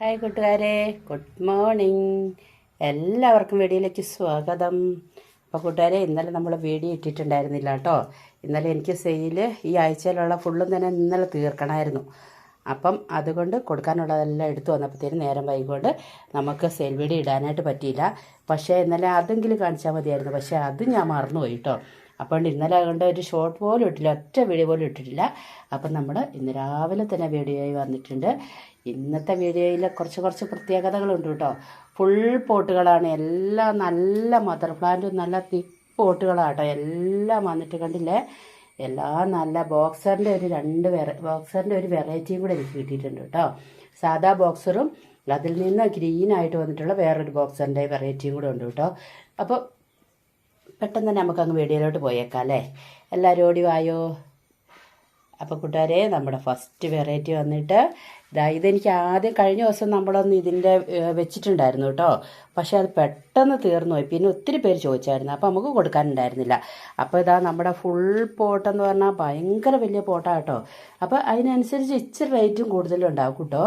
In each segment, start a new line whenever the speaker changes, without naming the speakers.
Hi കൂട്ടുകാരെ good morning എല്ലാവർക്കും വീഡിയോയിലേക്ക് സ്വാഗതം. അപ്പോൾ കൂട്ടുകാരെ ഇന്നലെ നമ്മൾ വീഡിയോ ഇട്ടിട്ടുണ്ടായിരുന്നില്ല കേട്ടോ. ഇന്നലെ എനിക്ക് സെയിൽ ഈ ആഴ്ചയിലുള്ള ഫുള്ളും തന്നെ ഇന്നലെ തീർക്കണമായിരുന്നു. അപ്പം അതുകൊണ്ട് കൊടുക്കാനുള്ളതെല്ലാം എടുത്തു വന്നപ്പോഴത്തേനും നേരം വൈകൊണ്ട് നമുക്ക് സെയിൽ വീഡിയോ ഇടാനായിട്ട് പറ്റിയില്ല. പക്ഷേ ഇന്നലെ അതെങ്കിലും കാണിച്ചാൽ മതിയായിരുന്നു. പക്ഷേ അത് ഞാൻ മറന്നുപോയി കേട്ടോ. അപ്പോൾ ഇന്നലെ അതുകൊണ്ട് ഒരു ഷോർട്ട് പോലും ഇട്ടില്ല ഒറ്റ വീഡിയോ പോലും ഇട്ടിട്ടില്ല. അപ്പം നമ്മൾ ഇന്ന് രാവിലെ തന്നെ വീഡിയോയിൽ വന്നിട്ടുണ്ട്. ഇന്നത്തെ വീഡിയോയിൽ കുറച്ച് കുറച്ച് പ്രത്യേകതകളുണ്ട് കേട്ടോ ഫുൾ പോട്ടുകളാണ് എല്ലാം നല്ല മദർ പ്ലാന്റും നല്ല തിക്ക് കേട്ടോ എല്ലാം വന്നിട്ട് കണ്ടില്ലേ? എല്ലാം നല്ല ബോക്സറിന്റെ ഒരു രണ്ട് വെറ ബോക്സറിന്റെ ഒരു വെറൈറ്റിയും കൂടെ എനിക്ക് കിട്ടിയിട്ടുണ്ട് കേട്ടോ സാധാ ബോക്സറും അതിൽ നിന്ന് ഗ്രീനായിട്ട് വന്നിട്ടുള്ള വേറൊരു ബോക്സറിന്റെ വെറൈറ്റിയും കൂടെ ഉണ്ട് കേട്ടോ അപ്പോൾ പെട്ടെന്ന് തന്നെ നമുക്കങ്ങ് വീഡിയോയിലോട്ട് പോയേക്കാം അല്ലേ? എല്ലാവരും ഓടി വായോ? അപ്പോൾ കൂട്ടുകാരെ നമ്മുടെ ഫസ്റ്റ് വെറൈറ്റി വന്നിട്ട് ഇതാ ഇതെനിക്ക് ആദ്യം കഴിഞ്ഞ ദിവസം നമ്മളൊന്ന് ഇതിന്റെ വെച്ചിട്ടുണ്ടായിരുന്നു കേട്ടോ. പക്ഷേ അത് പെട്ടെന്ന് തീർന്നു പോയി പിന്നെ ഒത്തിരി പേര് ചോദിച്ചായിരുന്നു. അപ്പോൾ നമുക്ക് കൊടുക്കാനുണ്ടായിരുന്നില്ല. അപ്പോൾ ഇതാ നമ്മുടെ ഫുൾ പോട്ടെന്ന് പറഞ്ഞാൽ ഭയങ്കര വലിയ പോട്ടാണ് കേട്ടോ. അപ്പോൾ അതിനനുസരിച്ച് ഇച്ചിരി റേറ്റും കൂടുതലുണ്ടാവും കേട്ടോ.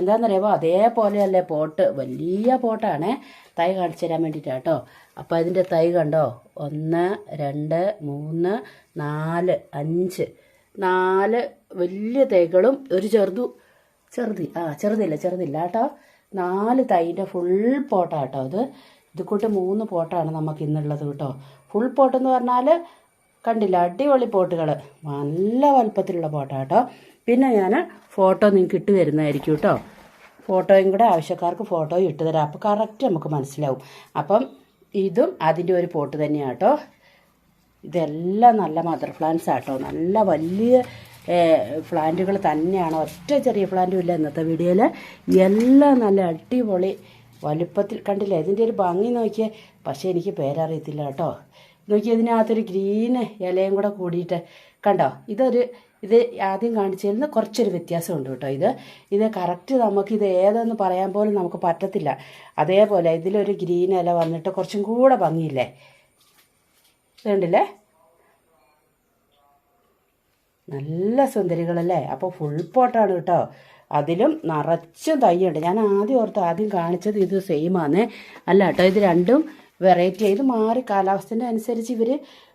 എന്താണെന്നറിയാമോ അതേപോലെയല്ലേ പോട്ട് വലിയ പോട്ടാണ് തൈ കാണിച്ചു തരാൻ വേണ്ടിയിട്ടാണ് കേട്ടോ അപ്പോൾ അതിന്റെ തൈ കണ്ടോ? ഒന്ന് രണ്ട് മൂന്ന് നാല് അഞ്ച്. നാല് വലിയ തൈകളും ഒരു ചെറുതു ചെറുതി ആ ചെറുതില്ല ചെറുതില്ല കേട്ടോ നാല് തൈന്റെ ഫുൾ പോട്ടാണ് കേട്ടോ ഇത്. ഇത് കൂട്ട് മൂന്ന് പോട്ടാണ് നമുക്ക് ഇന്നുള്ളത് കേട്ടോ ഫുൾ പോട്ടെന്ന് പറഞ്ഞാൽ കണ്ടില്ല അടിപൊളി പോട്ടുകൾ നല്ല വലുപ്പത്തിലുള്ള പോട്ടാ കേട്ടോ പിന്നെ ഞാൻ ഫോട്ടോ നിങ്ങൾക്ക് ഇട്ട് തരുന്നതായിരിക്കും കേട്ടോ ഫോട്ടോയും കൂടെ ആവശ്യക്കാർക്ക് ഫോട്ടോയും ഇട്ട് തരാം. അപ്പോൾ കറക്റ്റ് നമുക്ക് മനസ്സിലാവും. അപ്പം ഇതും അതിന്റെ ഒരു പോട്ട് തന്നെയാണ് കേട്ടോ ഇതെല്ലാം നല്ല മദർ പ്ലാന്റ്സ് ആട്ടോ നല്ല വലിയ പ്ലാന്റുകൾ തന്നെയാണ്. ഒറ്റ ചെറിയ പ്ലാന്റും ഇല്ല ഇന്നത്തെ വീഡിയോയിൽ എല്ലാം നല്ല അടിപൊളി വലുപ്പത്തിൽ കണ്ടില്ല? ഇതിന്റെ ഒരു ഭംഗി നോക്കിയേ. പക്ഷേ എനിക്ക് പേരറിയത്തില്ല കേട്ടോ നോക്കി ഇതിനകത്തൊരു ഗ്രീന് ഇലയും കൂടെ കൂടിയിട്ട് കണ്ടോ? ഇതൊരു ഇത് ആദ്യം കാണിച്ചതിൽ കുറച്ചൊരു വ്യത്യാസമുണ്ട് കേട്ടോ ഇത്. ഇത് കറക്റ്റ് ഇത് ഏതെന്ന് പറയാൻ പോലും നമുക്ക് പറ്റത്തില്ല. അതേപോലെ ഇതിലൊരു ഗ്രീൻ ഇല വന്നിട്ട് കുറച്ചും കൂടെ ഭംഗിയില്ലേ? ഇതുണ്ടല്ലേ? നല്ല സുന്ദരികളല്ലേ? അപ്പോൾ ഫുൾ പോട്ടാണ് കേട്ടോ. അതിലും നിറച്ചും തയ്യുണ്ട് ഞാൻ ആദ്യം ഓർത്ത് ആദ്യം കാണിച്ചത് ഇത് സെയിമാണ് അല്ല കേട്ടോ ഇത് രണ്ടും വെറൈറ്റി ഇത് മാറി കാലാവസ്ഥേന്റെ അനുസരിച്ച് ഇവർ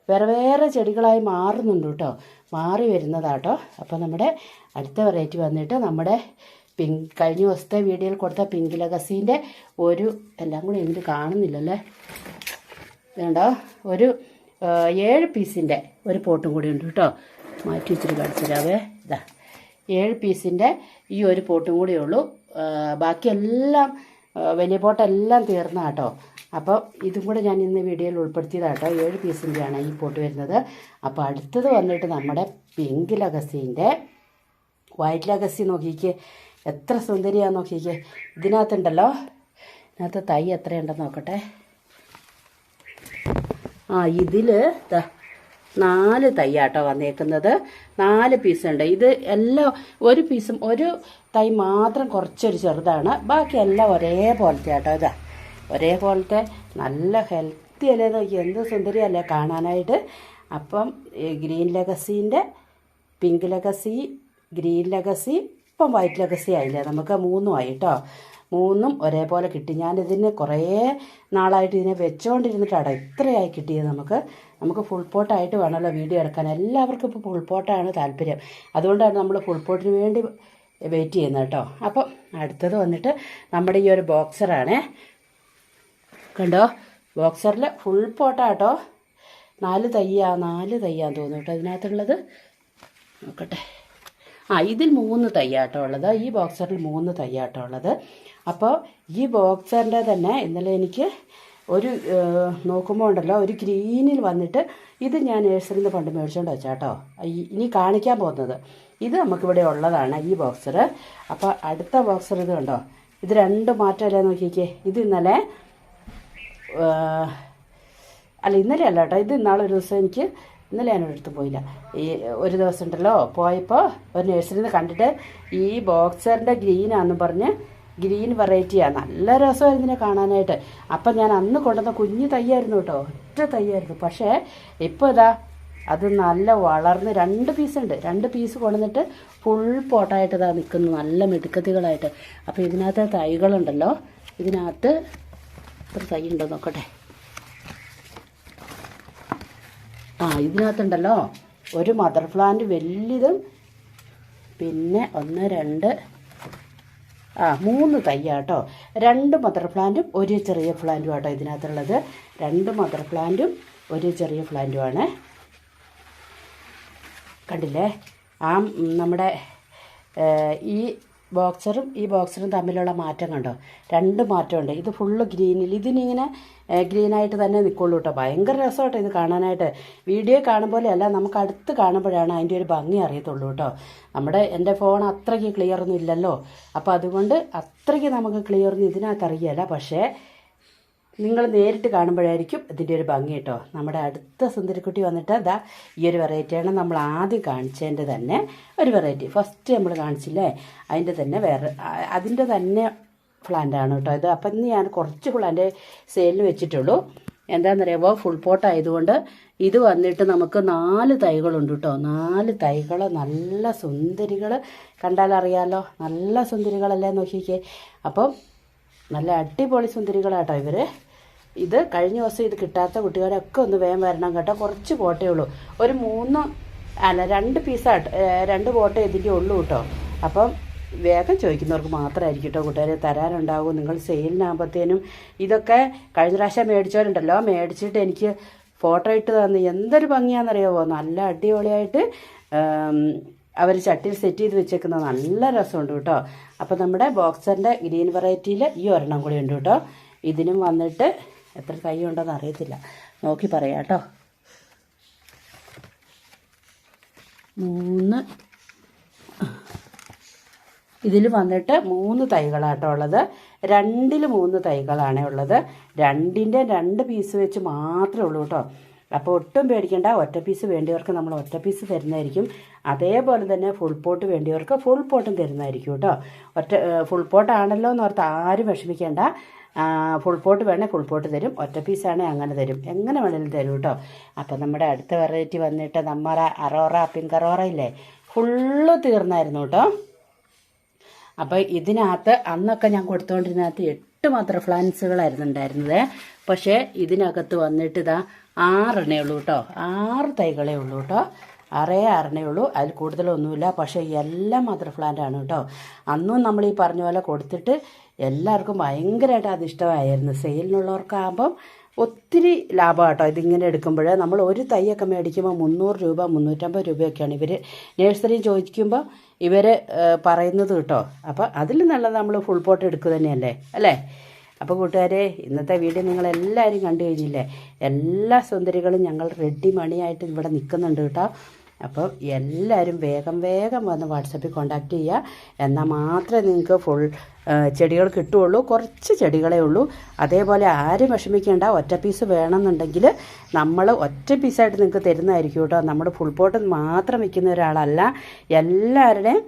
വേറെ വേറെ ചെടികളായി മാറുന്നുണ്ട് കേട്ടോ. മാറി വരുന്നതാട്ടോ. അപ്പോൾ നമ്മുടെ അടുത്ത വെറൈറ്റി വന്നിട്ട് നമ്മുടെ പിങ്ക് കഴിഞ്ഞ ദിവസത്തെ വീഡിയോയിൽ കൊടുത്ത പിങ്ക് ലഗസീന്റെ ഒരു എല്ലാം കൂടി എനിക്ക് കാണുന്നില്ലല്ലേ? വേണ്ടോ ഒരു ഏഴ് പീസിന്റെ ഒരു പോട്ടും കൂടി ഉണ്ട് കേട്ടോ. മാറ്റി വെച്ചിട്ട് കാണിച്ചു തരാവേ. ഇതാ. ഏഴ് പീസിന്റെ ഈ ഒരു പോട്ടും കൂടിയേ ഉള്ളൂ. ബാക്കിയെല്ലാം വലിയ പോട്ടെല്ലാം തീർന്ന കേട്ടോ അപ്പോൾ ഇതും കൂടെ ഞാൻ ഇന്ന് വീഡിയോയിൽ ഉൾപ്പെടുത്തിയതാട്ടോ. ഏഴ് പീസിന്റെയാണ് ഈ പോട്ട് വരുന്നത്. അപ്പോൾ അടുത്തത് വന്നിട്ട് നമ്മുടെ പിങ്ക് ലഗസീന്റെ വൈറ്റ് ലഗസി നോക്കിക്കേ. എത്ര സുന്ദരിയാന്ന് നോക്കിക്കേ. ഇതിനകത്തുണ്ടല്ലോ. ഇതിനകത്ത് തൈ എത്രയുണ്ടെന്ന് നോക്കട്ടെ. ആ ഇതിൽ നാല് തൈയാട്ടോ വന്നേക്കുന്നത്. നാല് പീസുണ്ട്. ഇത് എല്ലാം ഒരു പീസും ഒരു തൈ മാത്രം കുറച്ചൊരു ചെറുതാണ്. ബാക്കി എല്ലാം ഒരേപോലത്തെ ആട്ടോ ഇതാ. ഒരേപോലത്തെ നല്ല ഹെൽത്തി അല്ലേ നോക്കി എന്ത് സുന്ദരിയല്ലേ കാണാനായിട്ട്. അപ്പം ഗ്രീൻ ലെഗസീന്റെ പിങ്ക് ലെഗസി ഗ്രീൻ ലെഗസി ഇപ്പം വൈറ്റ് ലെഗസി ആയില്ലേ? നമുക്ക് മൂന്നും ആയി കേട്ടോ മൂന്നും ഒരേപോലെ കിട്ടി. ഞാനിതിന് കുറേ നാളായിട്ട് ഇതിനെ വെച്ചുകൊണ്ടിരുന്നിട്ടാണ് ഇത്രയായി കിട്ടിയത് നമുക്ക്. നമുക്ക് ഫുൾ പോട്ടായിട്ട് വേണമല്ലോ വീഡിയോ എടുക്കാൻ. എല്ലാവർക്കും ഇപ്പോൾ ഫുൾ പോട്ടാണ് താല്പര്യം. അതുകൊണ്ടാണ് നമ്മൾ ഫുൾ പോട്ടിന് വേണ്ടി വെയിറ്റ് ചെയ്യുന്നത് കേട്ടോ അപ്പം അടുത്തത് വന്നിട്ട് നമ്മുടെ ഈ ഒരു ബോക്സറാണേ കണ്ടോ? ബോക്സറിൽ ഫുൾ പോട്ടാട്ടോ നാല് തയ്യാ നാല് തയ്യാന്ന് തോന്നുന്നു കേട്ടോ ഇതിനകത്തുള്ളത്. നോക്കട്ടെ. ആ ഇതിൽ മൂന്ന് തയ്യാട്ടോ ഉള്ളത്. ഈ ബോക്സറിൽ മൂന്ന് തയ്യാട്ടോ ഉള്ളത്. അപ്പോൾ ഈ ബോക്സറിന്റെ തന്നെ ഇന്നലെ എനിക്ക് ഒരു നോക്കുമ്പോൾ ഉണ്ടല്ലോ ഒരു ഗ്രീനിൽ വന്നിട്ട് ഇത് ഞാൻ നേഴ്സറിയിൽ നിന്ന് പണ്ട് മേടിച്ചുകൊണ്ട് വെച്ചാട്ടോ ഇനി കാണിക്കാൻ പോകുന്നത്. ഇത് നമുക്കിവിടെ ഉള്ളതാണ് ഈ ബോക്സറ്. അപ്പോൾ അടുത്ത ബോക്സർ ഇത് കണ്ടോ? ഇത് രണ്ട് മാറ്റമല്ലേ നോക്കിക്കേ ഇത് ഇന്നലെ അല്ല ഇന്നലെ അല്ല കേട്ടോ ഇത് ഇന്നാളെ ഒരു ദിവസം എനിക്ക് ഇന്നലെ ഞാൻ പോയില്ല. ഈ ഒരു ദിവസം ഉണ്ടല്ലോ പോയപ്പോൾ ഒരു നഴ്സറിയിൽ നിന്ന് കണ്ടിട്ട് ഈ ബോക്സറിന്റെ ഗ്രീനാന്ന് പറഞ്ഞ് ഗ്രീൻ വെറൈറ്റിയാണ് നല്ല രസമായിരുന്നു ഇതിനെ കാണാനായിട്ട്. അപ്പം ഞാൻ അന്ന് കൊണ്ടുവന്ന കുഞ്ഞു തയ്യായിരുന്നു കേട്ടോ ഒറ്റ തയ്യായിരുന്നു. പക്ഷേ ഇപ്പോൾ ഇതാ അത് നല്ല വളർന്ന് രണ്ട് പീസ് ഉണ്ട്. രണ്ട് പീസ് കൊണ്ടുവന്നിട്ട് ഫുൾ പോട്ടായിട്ട് ഇതാ നിൽക്കുന്നു. നല്ല മിടുക്കത്തികളായിട്ട് അപ്പോൾ ഇതിനകത്ത് തൈകളുണ്ടല്ലോ. ഇതിനകത്ത് എത്ര തൈ ഉണ്ടോ നോക്കട്ടെ. ആ ഇതിനകത്തുണ്ടല്ലോ. ഒരു മദർ പ്ലാന്റ് വലിയതും പിന്നെ ഒന്ന് രണ്ട് ആ മൂന്ന് തയ്യാട്ടോ രണ്ട് മദർ പ്ലാന്റും ഒരു ചെറിയ പ്ലാന്റും ആട്ടോ ഇതിനകത്തുള്ളത്. രണ്ട് മദർ പ്ലാന്റും ഒരു ചെറിയ പ്ലാന്റുമാണ് കണ്ടില്ലേ? ആ നമ്മുടെ ഈ ബോക്സറും ഈ ബോക്സറും തമ്മിലുള്ള മാറ്റം കണ്ടോ? രണ്ട് മാറ്റമുണ്ട്. ഇത് ഫുള്ള് ഗ്രീനിൽ ഇതിനിങ്ങനെ ഗ്രീനായിട്ട് തന്നെ നിൽക്കുള്ളൂ കേട്ടോ ഭയങ്കര രസമാട്ടോ ഇത് കാണാനായിട്ട്. വീഡിയോ കാണുമ്പോൾ അല്ല നമുക്ക് അടുത്ത് കാണുമ്പോഴാണ് അതിന്റെ ഒരു ഭംഗി അറിയത്തുള്ളൂ കേട്ടോ നമ്മുടെ എന്റെ ഫോൺ അത്രയ്ക്ക് ക്ലിയർ ഒന്നും ഇല്ലല്ലോ. അപ്പോൾ അതുകൊണ്ട് അത്രയ്ക്ക് നമുക്ക് ക്ലിയർ ഒന്നും ഇതിനകത്ത് അറിയില്ല. പക്ഷേ നിങ്ങൾ നേരിട്ട് കാണുമ്പോഴായിരിക്കും ഇതിന്റെ ഒരു ഭംഗി കേട്ടോ. നമ്മുടെ അടുത്ത സുന്ദരിക്കുട്ടി വന്നിട്ട് അതാ ഈ ഒരു വെറൈറ്റിയാണ് നമ്മൾ ആദ്യം കാണിച്ചതിന്റെ തന്നെ ഒരു വെറൈറ്റി ഫസ്റ്റ് നമ്മൾ കാണിച്ചില്ലേ? അതിന്റെ തന്നെ വേറെ അതിന്റെ തന്നെ പ്ലാന്റാണ് കേട്ടോ ഇത്. അപ്പം ഇന്ന് ഞാൻ കുറച്ച് പ്ലാന്റ് സെയിലിന് വെച്ചിട്ടുള്ളൂ. എന്താണെന്നറിയാമോ ഫുൾ പോട്ട് ആയതുകൊണ്ട് ഇത് വന്നിട്ട് നമുക്ക് നാല് തൈകളുണ്ട് കേട്ടോ. നാല് തൈകൾ നല്ല സുന്ദരികൾ കണ്ടാലറിയാലോ നല്ല സുന്ദരികളല്ലേ നോക്കിക്കേ. അപ്പം നല്ല അടിപൊളി സുന്ദരികളാട്ടോ ഇവർ ഇത് കഴിഞ്ഞ ദിവസം ഇത് കിട്ടാത്ത കുട്ടികളൊക്കെ ഒന്ന് വേഗം വരണം കേട്ടോ. കുറച്ച് പോട്ടേ ഉള്ളൂ. ഒരു മൂന്ന് അല്ല രണ്ട് പീസായിട്ട് രണ്ട് പോട്ടേ ഇതിന്റെ ഉള്ളൂ കേട്ടോ. അപ്പം വേഗം ചോദിക്കുന്നവർക്ക് മാത്രമായിരിക്കും കേട്ടോ കൂട്ടുകാരെ തരാനുണ്ടാവും. നിങ്ങൾ സെയിലിനാകുമ്പോഴത്തേനും ഇതൊക്കെ കഴിഞ്ഞ പ്രാവശ്യം മേടിച്ചവരുണ്ടല്ലോ. മേടിച്ചിട്ട് എനിക്ക് ഫോട്ടോ ഇട്ട് തന്ന്. എന്തൊരു ഭംഗിയാണെന്നറിയാമോ നല്ല അടിപൊളിയായിട്ട് അവർ ചട്ടിയിൽ സെറ്റ് ചെയ്ത് വെച്ചേക്കുന്ന നല്ല രസമുണ്ട് കേട്ടോ. അപ്പോൾ നമ്മുടെ ബോക്സറിന്റെ ഗ്രീൻ വെറൈറ്റിയിൽ ഈ ഒരെണ്ണം കൂടി ഉണ്ട് കേട്ടോ. ഇതിനും വന്നിട്ട് എത്ര തൈ ഉണ്ടെന്ന് അറിയത്തില്ല. നോക്കി പറയാം കേട്ടോ. മൂന്ന്. ഇതിൽ വന്നിട്ട് മൂന്ന് തൈകളാട്ടോ ഉള്ളത്. രണ്ടിൽ മൂന്ന് തൈകളാണ് ഉള്ളത്. രണ്ടിന്റെ രണ്ട് പീസ് വെച്ച് മാത്രമേ ഉള്ളൂ കേട്ടോ. അപ്പോൾ ഒട്ടും പേടിക്കേണ്ട. ഒറ്റ പീസ് വേണ്ടിയവർക്ക് നമ്മൾ ഒറ്റ പീസ് തരുന്നതായിരിക്കും. അതേപോലെ തന്നെ ഫുൾ പോട്ട് വേണ്ടിയവർക്ക് ഫുൾ പോട്ടും തരുന്നതായിരിക്കും കേട്ടോ. ഒറ്റ ഫുൾ പോട്ടാണല്ലോ എന്ന് ഓർത്ത് ആരും വിഷമിക്കേണ്ട. ഫുൾ പോട്ട് വേണേൽ ഫുൾ പോട്ട് തരും. ഒറ്റ പീസാണെങ്കിൽ അങ്ങനെ തരും. എങ്ങനെ വേണേലും തരും കേട്ടോ അപ്പോൾ നമ്മുടെ അടുത്ത വെറൈറ്റി വന്നിട്ട് നമ്മുടെ അറോറ പിങ്ക് അറോറ ഇല്ലേ? ഫുള്ള് തീർന്നായിരുന്നു കേട്ടോ അപ്പോൾ ഇതിനകത്ത് അന്നൊക്കെ ഞാൻ കൊടുത്തുകൊണ്ടിരുന്നകത്ത് എട്ട് മാത്രം ഫ്ലാൻസുകളായിരുന്നു ഉണ്ടായിരുന്നത്. പക്ഷേ ഇതിനകത്ത് വന്നിട്ട് ഇതാ ആറെണ്ണേ ഉള്ളൂ കേട്ടോ ആറ് തൈകളേ ഉള്ളൂ കേട്ടോ ആറേ ആറെണ്ണേ ഉള്ളൂ. അതിൽ കൂടുതലൊന്നുമില്ല. പക്ഷേ എല്ലാം മദർ പ്ലാന്റ് ആണ് കേട്ടോ അന്നും നമ്മൾ ഈ പറഞ്ഞ പോലെ കൊടുത്തിട്ട് എല്ലാവർക്കും ഭയങ്കരമായിട്ട് അത് ഇഷ്ടമായിരുന്നു. സെയിലിനുള്ളവർക്കാകുമ്പം ഒത്തിരി ലാഭം കേട്ടോ ഇതിങ്ങനെ എടുക്കുമ്പോൾ നമ്മൾ ഒരു തൈയൊക്കെ മേടിക്കുമ്പോൾ മുന്നൂറ് രൂപ മുന്നൂറ്റമ്പത് രൂപയൊക്കെയാണ് ഇവർ നേഴ്സറി ചോദിക്കുമ്പോൾ ഇവർ പറയുന്നത് കേട്ടോ. അപ്പോൾ അതിൽ നല്ലത് നമ്മൾ ഫുൾ പോട്ട് എടുക്കുക തന്നെയല്ലേ? അല്ലേ? അപ്പോൾ കൂട്ടുകാരെ ഇന്നത്തെ വീഡിയോ നിങ്ങളെല്ലാവരും കണ്ടു കഴിഞ്ഞില്ലേ? എല്ലാ സുന്ദരികളും ഞങ്ങൾ റെഡി മണിയായിട്ട് ഇവിടെ നിൽക്കുന്നുണ്ട് കേട്ടോ. അപ്പോൾ എല്ലാവരും വേഗം വേഗം വന്ന് വാട്സപ്പിൽ കോണ്ടാക്ട് ചെയ്യുക. എന്നാൽ മാത്രമേ നിങ്ങൾക്ക് ഫുൾ ചെടികൾ കിട്ടുകയുള്ളൂ. കുറച്ച് ചെടികളേ ഉള്ളൂ. അതേപോലെ ആരും വിഷമിക്കേണ്ട. ഒറ്റ പീസ് വേണമെന്നുണ്ടെങ്കിൽ നമ്മൾ ഒറ്റ പീസായിട്ട് നിങ്ങൾക്ക് തരുന്നതായിരിക്കും കേട്ടോ. നമ്മൾ ഫുൾ പോട്ട് മാത്രം വിൽക്കുന്ന ഒരാളല്ല. എല്ലാവരുടെയും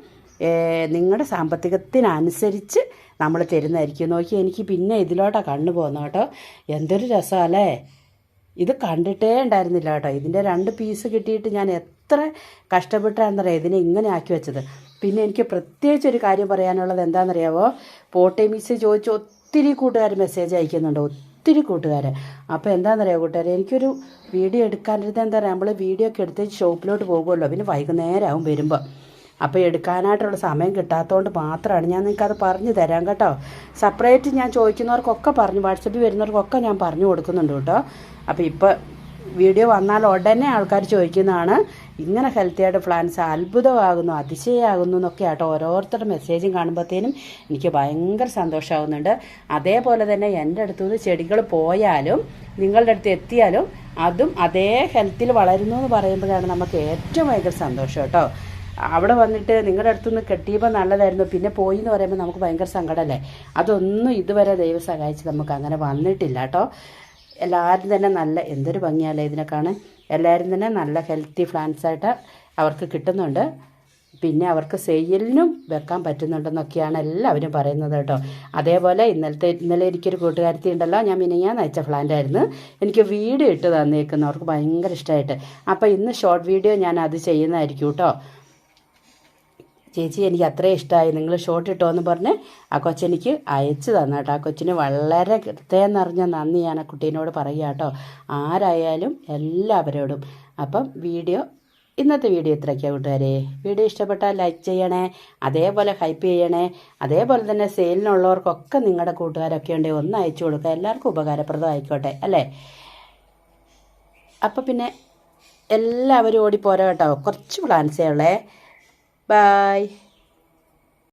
നിങ്ങളുടെ സാമ്പത്തികത്തിനനുസരിച്ച് നമ്മൾ തരുന്നതായിരിക്കും. നോക്കി എനിക്ക് പിന്നെ ഇതിലോട്ടാണ് കണ്ണു പോകുന്നത് കേട്ടോ. എന്തൊരു രസമല്ലേ? ഇത് കണ്ടിട്ടേ ഉണ്ടായിരുന്നില്ല കേട്ടോ. ഇതിന്റെ രണ്ട് പീസ് കിട്ടിയിട്ട് ഞാൻ എത്ര കഷ്ടപ്പെട്ടാണെന്നറിയാം? ഇതിനെ ഇങ്ങനെ ആക്കി വെച്ചത്. പിന്നെ എനിക്ക് പ്രത്യേകിച്ച് ഒരു കാര്യം പറയാനുള്ളത് എന്താണെന്നറിയാവോ? പോട്ടെ മിസ് ചോദിച്ച് ഒത്തിരി കൂട്ടുകാർ മെസ്സേജ് അയക്കുന്നുണ്ട്. ഒത്തിരി കൂട്ടുകാർ അപ്പോൾ എന്താണെന്നറിയാം കൂട്ടുകാരെ? എനിക്കൊരു വീഡിയോ എടുക്കാനിരുന്നത് എന്താ പറയുക നമ്മൾ വീഡിയോ ഒക്കെ എടുത്ത് ഷോപ്പിലോട്ട് പോകുമല്ലോ. പിന്നെ വൈകുന്നേരം ആവും വരുമ്പോൾ അപ്പോൾ എടുക്കാനായിട്ടുള്ള സമയം കിട്ടാത്തതുകൊണ്ട് മാത്രമാണ് ഞാൻ നിങ്ങൾക്ക് അത് പറഞ്ഞു തരാം കേട്ടോ. സെപ്പറേറ്റ് ഞാൻ ചോദിക്കുന്നവർക്കൊക്കെ പറഞ്ഞു വാട്സപ്പിൽ വരുന്നവർക്കൊക്കെ ഞാൻ പറഞ്ഞു കൊടുക്കുന്നുണ്ട് കേട്ടോ. അപ്പോൾ ഇപ്പോൾ വീഡിയോ വന്നാൽ ഉടനെ ആൾക്കാർ ചോദിക്കുന്നതാണ് ഇങ്ങനെ ഹെൽത്തി ആയിട്ട് പ്ലാൻസ് അത്ഭുതമാകുന്നു അതിശയമാകുന്നു എന്നൊക്കെ ആട്ടോ ഓരോരുത്തരുടെ മെസ്സേജും കാണുമ്പോഴത്തേനും എനിക്ക് ഭയങ്കര സന്തോഷമാകുന്നുണ്ട് അതേപോലെ തന്നെ എന്റെ അടുത്തുനിന്ന് ചെടികൾ പോയാലും നിങ്ങളുടെ അടുത്ത് എത്തിയാലും അതും അതേ ഹെൽത്തിൽ വളരുന്നു എന്ന് പറയുമ്പോഴാണ് നമുക്ക് ഏറ്റവും ഭയങ്കര സന്തോഷം കേട്ടോ. അവിടെ വന്നിട്ട് നിങ്ങളുടെ അടുത്തുനിന്ന് കെട്ടിയപ്പോൾ നല്ലതായിരുന്നു പിന്നെ പോയി എന്ന് പറയുമ്പോൾ നമുക്ക് ഭയങ്കര സങ്കടമല്ലേ? അതൊന്നും ഇതുവരെ ദൈവം സഹായിച്ച് നമുക്ക് അങ്ങനെ വന്നിട്ടില്ല കേട്ടോ. എല്ലാവരും തന്നെ നല്ല എന്തൊരു ഭംഗിയല്ലേ ഇതിനെ കാണാൻ എല്ലാവരും തന്നെ നല്ല ഹെൽത്തി പ്ലാന്റ്സ് ആയിട്ട് അവർക്ക് കിട്ടുന്നുണ്ട്. പിന്നെ അവർക്ക് സെയിലിനും വെക്കാൻ പറ്റുന്നുണ്ടെന്നൊക്കെയാണ് എല്ലാവരും പറയുന്നത് കേട്ടോ. അതേപോലെ ഇന്നലത്തെ ഇന്നലെ എനിക്കൊരു കൂട്ടുകാരത്തി ഉണ്ടല്ലോ ഞാൻ മിനിങ്ങാന്ന് അയച്ച പ്ലാന്റ് ആയിരുന്നു. എനിക്ക് വീഡിയോ ഇട്ട് തന്നേക്കുന്നു അവർക്ക് ഭയങ്കര ഇഷ്ടമായിട്ട് അപ്പോൾ ഇന്ന് ഷോർട്ട് വീഡിയോ ഞാൻ അത് ചെയ്യുന്നതായിരിക്കും കേട്ടോ. ചേച്ചി എനിക്ക് അത്രയും ഇഷ്ടമായി നിങ്ങൾ ഷോട്ട് ഇട്ടോ എന്ന് പറഞ്ഞ് ആ കൊച്ചെനിക്ക് അയച്ചു തന്നു കേട്ടോ. ആ കൊച്ചിന് വളരെ ഹൃദയം നിറഞ്ഞ നന്ദി ഞാൻ ആ കുട്ടീനോട് പറയുക കേട്ടോ. ആരായാലും എല്ലാവരോടും. അപ്പം വീഡിയോ ഇന്നത്തെ വീഡിയോ ഇത്രയ്ക്കാണ് കൂട്ടുകാരെ. വീഡിയോ ഇഷ്ടപ്പെട്ടാൽ ലൈക്ക് ചെയ്യണേ അതേപോലെ ഹൈപ്പ് ചെയ്യണേ അതേപോലെ തന്നെ സെയിലിനുള്ളവർക്കൊക്കെ നിങ്ങളുടെ കൂട്ടുകാരൊക്കെ ഉണ്ടെങ്കിൽ ഒന്ന് അയച്ചു കൊടുക്കുക. എല്ലാവർക്കും ഉപകാരപ്രദമായിക്കോട്ടെ അല്ലേ? അപ്പം പിന്നെ എല്ലാവരും ഓടിപ്പോരാ കേട്ടോ. കുറച്ച് പ്ലാൻസേ ഉള്ളേ. Bye.